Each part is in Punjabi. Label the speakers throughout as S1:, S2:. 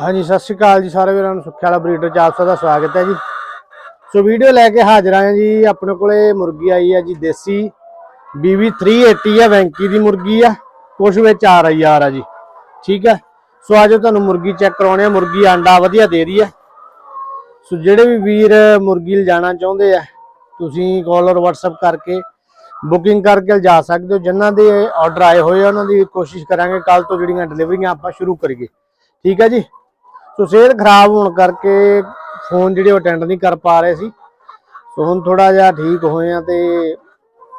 S1: ਹਾਂਜੀ, ਸਤਿ ਸ਼੍ਰੀ ਅਕਾਲ ਜੀ ਸਾਰੇ ਵੀਰਾਂ ਨੂੰ। ਸੁੱਖਿਆ ਵਾਲਾ ਬਰੀਡਰ ਚ ਦਾ ਸਵਾਗਤ ਹੈ ਜੀ। ਸੋ ਵੀਡੀਓ ਲੈ ਕੇ ਹਾਜ਼ਰ ਆਏ ਜੀ। ਆਪਣੇ ਕੋਲੇ ਮੁਰਗੀ ਆਈ ਹੈ ਜੀ, ਦੇਸੀ BB 380 ਹੈ ਵੈਂਕੀ ਦੀ ਮੁਰਗੀ ਆ। ਕੁਛ ਵਿੱਚ ਆ ਰਹੀ ਆ ਜੀ। ਠੀਕ ਹੈ। ਸੋ ਆਜੋ ਤੁਹਾਨੂੰ ਮੁਰਗੀ ਚੈੱਕ ਕਰਾਉਣੇ ਆ। ਮੁਰਗੀ ਆਂਡਾ ਵਧੀਆ ਦੇ ਰਹੀ ਹੈ। ਸੋ ਜਿਹੜੇ ਵੀ ਵੀਰ ਮੁਰਗੀ ਲਿਜਾਣਾ ਚਾਹੁੰਦੇ ਆ, ਤੁਸੀਂ ਕਾਲ ਔਰ WhatsApp ਕਰਕੇ ਬੁਕਿੰਗ ਕਰਕੇ ਲਿਜਾ ਸਕਦੇ ਹੋ। ਜਿਨ੍ਹਾਂ ਦੇ ਆਰਡਰ ਆਏ ਹੋਏ ਆ, ਉਹਨਾਂ ਦੀ ਕੋਸ਼ਿਸ਼ ਕਰਾਂਗੇ ਕੱਲ ਤੋਂ ਜਿਹੜੀਆਂ ਡਿਲੀਵਰੀਆਂ ਆਪਾਂ ਸ਼ੁਰੂ ਕਰੀਏ। ਠੀਕ ਹੈ ਜੀ। ਸੋ ਸਿਹਤ ਖਰਾਬ ਹੋਣ ਕਰਕੇ ਫੋਨ ਜਿਹੜੇ ਅਟੈਂਡ ਨਹੀਂ ਕਰ ਪਾ ਰਹੇ ਸੀ। ਸੋ ਹੁਣ ਥੋੜਾ ਜਿਹਾ ਠੀਕ ਹੋਏ ਆ ਤੇ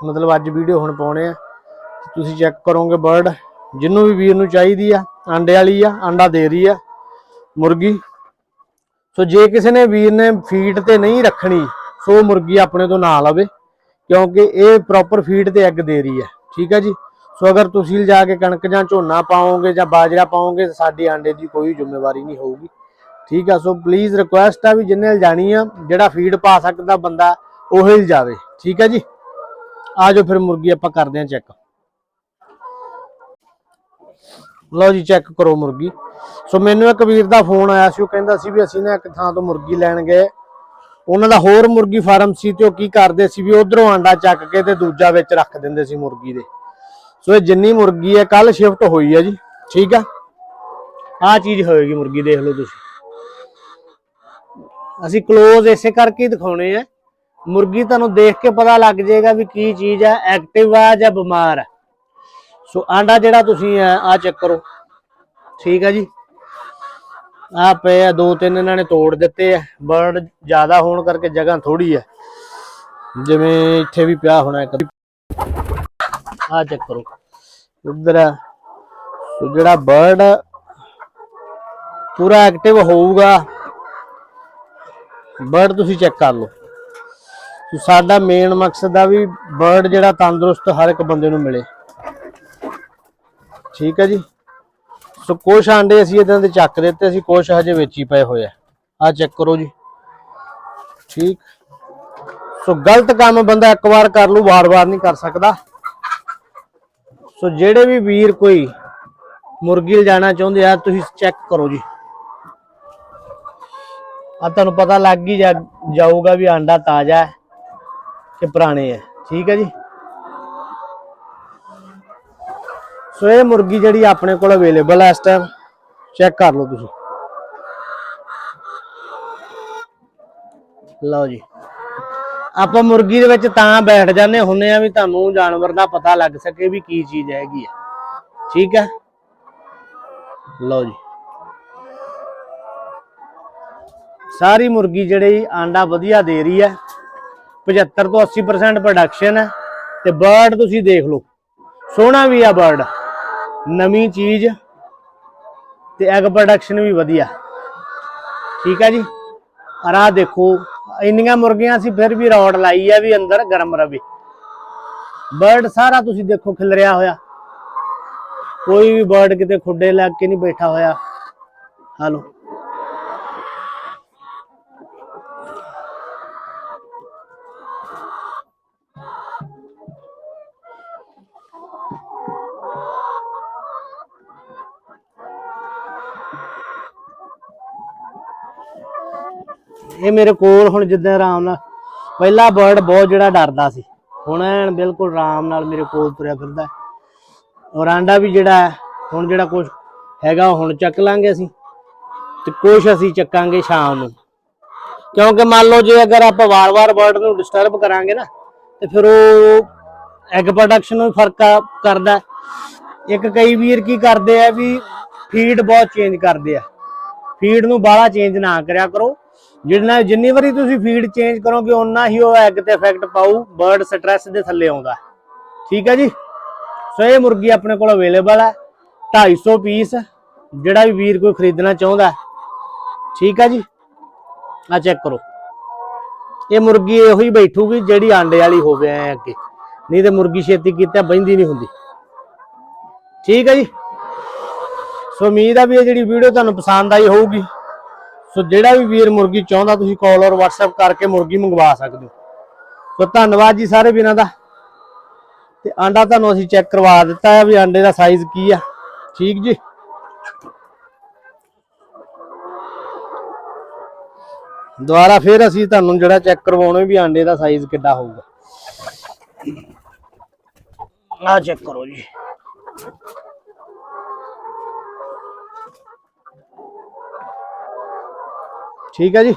S1: ਮਤਲਬ ਅੱਜ ਵੀਡੀਓ ਹੁਣ ਪਾਉਣੇ ਆ। ਤੁਸੀਂ ਚੈੱਕ ਕਰੋਗੇ ਬਰਡ ਜਿੰਨੂੰ ਵੀ ਵੀਰ ਨੂੰ ਚਾਹੀਦੀ ਆ ਆਂਡੇ ਵਾਲੀ ਆ ਆਂਡਾ ਦੇ ਰਹੀ ਆ, ਮੁਰਗੀ। ਸੋ ਜੇ ਕਿਸੇ ਨੇ ਵੀਰ ਨੇ ਫੀਡ ਤੇ ਨਹੀਂ ਰੱਖਣੀ, ਸੋ ਮੁਰਗੀ ਆਪਣੇ ਤੋਂ ਨਾ ਲਵੇ, ਕਿਉਂਕਿ ਇਹ ਪ੍ਰੋਪਰ ਫੀਡ ਤੇ ਐਗ ਦੇ ਰਹੀ ਹੈ ਠੀਕ ਹੈ ਜੀ? ਸੋ ਅਗਰ ਤੁਸੀਂ ਲਿਜਾ ਕੇ ਕਣਕ ਜਾਂ ਝੋਨਾ ਪਾਓਗੇ ਜਾਂ ਬਾਜਰਾ ਪਾਓਗੇ ਤਾਂ ਸਾਡੀ ਆਂਡੇ ਦੀ ਕੋਈ ਜ਼ਿੰਮੇਵਾਰੀ ਨਹੀਂ ਹੋਊਗੀ। ਠੀਕ ਆ, ਸੋ ਪਲੀਜ਼ ਰਿਕੁਐਸਟ ਆ ਵੀ ਜਿੰਨੇ ਲਿਜਾਣੀ ਆ, ਜਿਹੜਾ ਫੀਡ ਪਾ ਸਕਦਾ ਬੰਦਾ, ਉਹ ਹੀ ਲਿਜਾਵੇ ਠੀਕ ਹੈ ਜੀ? ਆਜੋ ਫਿਰ ਮੁਰਗੀ ਆਪਾਂ ਕਰਦੇ ਹਾਂ ਚੈੱਕ ਲਓ ਜੀ ਚੈੱਕ ਕਰੋ ਮੁਰਗੀ। ਸੋ ਮੈਨੂੰ ਇੱਕ ਵੀਰ ਦਾ ਫੋਨ ਆਇਆ ਸੀ, ਉਹ ਕਹਿੰਦਾ ਸੀ ਵੀ ਅਸੀਂ ਨਾ ਇੱਕ ਥਾਂ ਤੋਂ ਮੁਰਗੀ ਲੈਣ ਗਏ। ਉਹਨਾਂ ਦਾ ਹੋਰ ਮੁਰਗੀ ਫਾਰਮ ਸੀ ਤੇ ਉਹ ਕੀ ਕਰਦੇ ਸੀ ਵੀ ਉਧਰੋਂ ਆਂਡਾ ਚੱਕ ਕੇ ਤੇ ਦੂਜਾ ਵਿੱਚ ਰੱਖ ਦਿੰਦੇ ਸੀ ਮੁਰਗੀ ਦੇ। ਸੋ ਇਹ ਜਿੰਨੀ ਮੁਰਗੀ ਹੈ ਕੱਲ ਸ਼ਿਫਟ ਹੋਈ ਹੈ ਜੀ, ਠੀਕ ਆ? ਆਹ ਚੀਜ਼ ਹੋਏਗੀ ਮੁਰਗੀ, ਦੇਖ ਲਓ ਤੁਸੀਂ। ਅਸੀਂ ক্লোਜ਼ ਇਸੇ ਕਰਕੇ ਦਿਖਾਉਣੇ ਆ। ਮੁਰਗੀ ਤੁਹਾਨੂੰ ਦੇਖ ਕੇ ਪਤਾ ਲੱਗ ਜਾਏਗਾ ਵੀ ਕੀ ਚੀਜ਼ ਹੈ ਐਕਟਿਵ ਆ ਜਾਂ ਬਿਮਾਰ ਹੈ ਸੋ ਆਂਡਾ ਜਿਹੜਾ ਤੁਸੀਂ ਆ ਚੈੱਕ ਕਰੋ। ਠੀਕ ਹੈ ਜੀ? ਆ ਪਏ ਆ, ਦੋ ਤਿੰਨ ਇਹਨਾਂ ਨੇ ਤੋੜ ਦਿੱਤੇ ਆ। ਬਰਡ ਜ਼ਿਆਦਾ ਹੋਣ ਕਰਕੇ ਜਗ੍ਹਾ ਥੋੜੀ ਆ। ਜਿਵੇਂ ਇੱਥੇ ਵੀ ਪਿਆ ਹੋਣਾ ਇੱਕ। ਆ ਚੈੱਕ ਕਰੋ ਉਧਰ ਸੋ ਜਿਹੜਾ ਬਰਡ ਪੂਰਾ ਐਕਟਿਵ ਹੋਊਗਾ। ਬਰਡ ਤੁਸੀਂ ਚੈੱਕ ਕਰ ਲਓ। ਸੋ ਸਾਡਾ ਮੇਨ ਮਕਸਦ ਆ ਵੀ ਬਰਡ ਜਿਹੜਾ ਤੰਦਰੁਸਤ ਹਰ ਇੱਕ ਬੰਦੇ ਨੂੰ ਮਿਲੇ। ਠੀਕ ਹੈ ਜੀ? ਸੋ ਕੁਛ ਆਂਡੇ ਅਸੀਂ ਇਦਾਂ ਦੇ ਚੱਕ ਦਿੱਤੇ, ਅਸੀਂ ਕੁਛ ਹਜੇ ਵਿੱਚ ਹੀ ਪਏ ਹੋਏ ਆ। ਆ ਚੈੱਕ ਕਰੋ ਜੀ। ਠੀਕ? ਸੋ ਗਲਤ ਕੰਮ ਬੰਦਾ ਇੱਕ ਵਾਰ ਕਰ ਲੂ ਵਾਰ-ਵਾਰ ਨਹੀਂ ਕਰ ਸਕਦਾ। ਸੋ ਜਿਹੜੇ ਵੀ ਵੀਰ ਕੋਈ ਮੁਰਗੀ ਲਿਜਾਣਾ ਚਾਹੁੰਦੇ ਆ, ਤੁਸੀਂ ਚੈੱਕ ਕਰੋ ਜੀ। ਆ ਤੁਹਾਨੂੰ ਪਤਾ ਲੱਗ ਹੀ ਜਾਊਗਾ ਵੀ ਆਂਡਾ ਤਾਜ਼ਾ ਹੈ ਕਿ ਪੁਰਾਣੇ ਹੈ। ਠੀਕ ਹੈ ਜੀ? ਸੋ ਇਹ ਮੁਰਗੀ ਜਿਹੜੀ ਆਪਣੇ ਕੋਲ ਅਵੇਲੇਬਲ ਹੈ ਇਸ ਟਾਈਮ ਚੈੱਕ ਕਰ ਲਓ ਤੁਸੀਂ। ਲਓ ਜੀ। ਆਪਾਂ ਮੁਰਗੀ ਦੇ ਵਿੱਚ ਤਾਂ ਬੈਠ ਜਾਂਦੇ ਹੁੰਨੇ ਆ ਵੀ ਤੁਹਾਨੂੰ ਜਾਨਵਰ ਦਾ ਪਤਾ ਲੱਗ ਸਕੇ ਵੀ ਕੀ ਚੀਜ਼ ਹੈਗੀ ਆ। ਠੀਕ ਹੈ ਲਓ ਜੀ। ਸਾਰੀ ਮੁਰਗੀ ਜਿਹੜੀ ਆਂਡਾ ਵਧੀਆ ਦੇ ਰਹੀ ਹੈ 75 ਤੋਂ 80% ਪ੍ਰੋਡਕਸ਼ਨ ਹੈ ਤੇ ਬਰਡ ਤੁਸੀਂ ਦੇਖ ਲਓ। ਸੋਹਣਾ ਵੀ ਆ ਬਰਡ ਨਵੀਂ ਚੀਜ਼ ਤੇ ਐਗ ਪ੍ਰੋਡਕਸ਼ਨ ਵੀ ਵਧੀਆ। ਠੀਕ ਹੈ ਜੀ? ਅਰ ਦੇਖੋ ਇੰਨੀਆਂ ਮੁਰਗੀਆਂ ਸੀ ਫਿਰ ਵੀ ਰੌਡ ਲਾਈ ਆ ਵੀ ਅੰਦਰ ਗਰਮ ਰਵੇ। ਬਰਡ ਸਾਰਾ ਤੁਸੀਂ ਦੇਖੋ ਖਿਲਰਿਆ ਹੋਇਆ। ਕੋਈ ਵੀ ਬਰਡ ਕਿਤੇ ਖੁੱਡੇ ਲੱਗ ਕੇ ਨਹੀਂ ਬੈਠਾ ਹੋਇਆ। ਹਾਲੋ ਇਹ ਮੇਰੇ ਕੋਲ ਹੁਣ ਜਿੱਦਾਂ ਆਰਾਮ ਨਾਲ, ਪਹਿਲਾ ਬਰਡ ਬਹੁਤ ਜਿਹੜਾ ਡਰਦਾ ਸੀ। ਹੁਣ ਐਨ ਬਿਲਕੁਲ ਆਰਾਮ ਨਾਲ ਮੇਰੇ ਕੋਲ ਤੁਰਿਆ ਫਿਰਦਾ ਹੈ। ਔਰ ਆਂਡਾ ਵੀ ਜਿਹੜਾ ਹੁਣ ਜਿਹੜਾ ਕੁਝ ਹੈਗਾ ਹੁਣ ਚੱਕ ਲਾਂਗੇ ਅਸੀਂ। ਤੇ ਕੁਝ ਅਸੀਂ ਚੱਕਾਂਗੇ ਸ਼ਾਮ ਨੂੰ। ਕਿਉਂਕਿ ਮੰਨ ਲਓ ਜੇ ਅਗਰ ਆਪਾਂ ਵਾਰ-ਵਾਰ ਬਰਡ ਨੂੰ ਡਿਸਟਰਬ ਕਰਾਂਗੇ ਨਾ, ਤੇ ਫਿਰ ਉਹ ਐਗ ਪ੍ਰੋਡਕਸ਼ਨ ਨੂੰ ਫ਼ਰਕ ਕਰਦਾ ਇੱਕ ਕਈ ਵੀਰ ਕੀ ਕਰਦੇ ਆ ਵੀ ਫੀਡ ਬਹੁਤ ਚੇਂਜ ਕਰਦੇ ਆ। ਫੀਡ ਨੂੰ ਬਾਹਲਾ ਚੇਂਜ ਨਾ ਕਰਿਆ ਕਰੋ। ਜਿੰਨਾ ਜਿੰਨੀ ਵਾਰੀ ਤੁਸੀਂ ਫੀਡ ਚੇਂਜ ਕਰੋਗੇ, ਓਨਾ ਹੀ ਉਹ ਐਗ ਤੇ ਇਫੈਕਟ ਪਾਊ ਬਰਡ ਸਟ੍ਰੈਸ ਦੇ ਥੱਲੇ ਆਉਂਦਾ। ਠੀਕ ਹੈ ਜੀ? ਸੋ ਇਹ ਮੁਰਗੀ ਆਪਣੇ ਕੋਲ ਅਵੇਲੇਬਲ ਹੈ 250 ਪੀਸ ਜਿਹੜਾ ਵੀ ਵੀਰ ਕੋਈ ਖਰੀਦਣਾ ਚਾਹੁੰਦਾ ਠੀਕ ਹੈ ਜੀ? ਆ ਚੈੱਕ ਕਰੋ। ਇਹ ਮੁਰਗੀ ਇਹੋ ਹੀ ਬੈਠੂਗੀ ਜਿਹੜੀ ਆਂਡੇ ਵਾਲੀ ਹੋਵੇ ਐ ਅੱਗੇ। ਨਹੀਂ ਤੇ ਮੁਰਗੀ ਛੇਤੀ ਕੀਤਾ ਬਹਿੰਦੀ ਨਹੀਂ ਹੁੰਦੀ। ਠੀਕ ਹੈ ਜੀ? ਸੋ ਉਮੀਦ ਆ ਵੀ ਇਹ ਜਿਹੜੀ ਵੀਡੀਓ ਤੁਹਾਨੂੰ ਪਸੰਦ ਆਈ ਹੋਊਗੀ। ਸੋ ਜਿਹੜਾ ਵੀ ਵੀਰ ਮੁਰਗੀ ਚਾਹੁੰਦਾ, ਤੁਸੀਂ ਕਾਲ ਔਰ WhatsApp ਕਰਕੇ ਮੁਰਗੀ ਮੰਗਵਾ ਸਕਦੇ ਹੋ। ਸੋ ਧੰਨਵਾਦ ਜੀ ਸਾਰੇ ਵੀਰਾਂ ਦਾ। ਤੇ ਆਂਡਾ ਤੁਹਾਨੂੰ ਅਸੀਂ ਚੈੱਕ ਕਰਵਾ ਦਿੱਤਾ ਹੈ ਵੀ ਆਂਡੇ ਦਾ ਸਾਈਜ਼ ਕੀ ਆ। ਠੀਕ ਜੀ? ਦੁਬਾਰਾ ਫਿਰ ਅਸੀਂ ਤੁਹਾਨੂੰ ਜਿਹੜਾ ਚੈੱਕ ਕਰਵਾਉਣਾ ਵੀ ਆਂਡੇ ਦਾ ਸਾਈਜ਼ ਕਿੱਡਾ ਹੋਊਗਾ। ਆ ਚੈੱਕ ਕਰੋ ਜੀ। ਠੀਕ ਹੈ ਜੀ।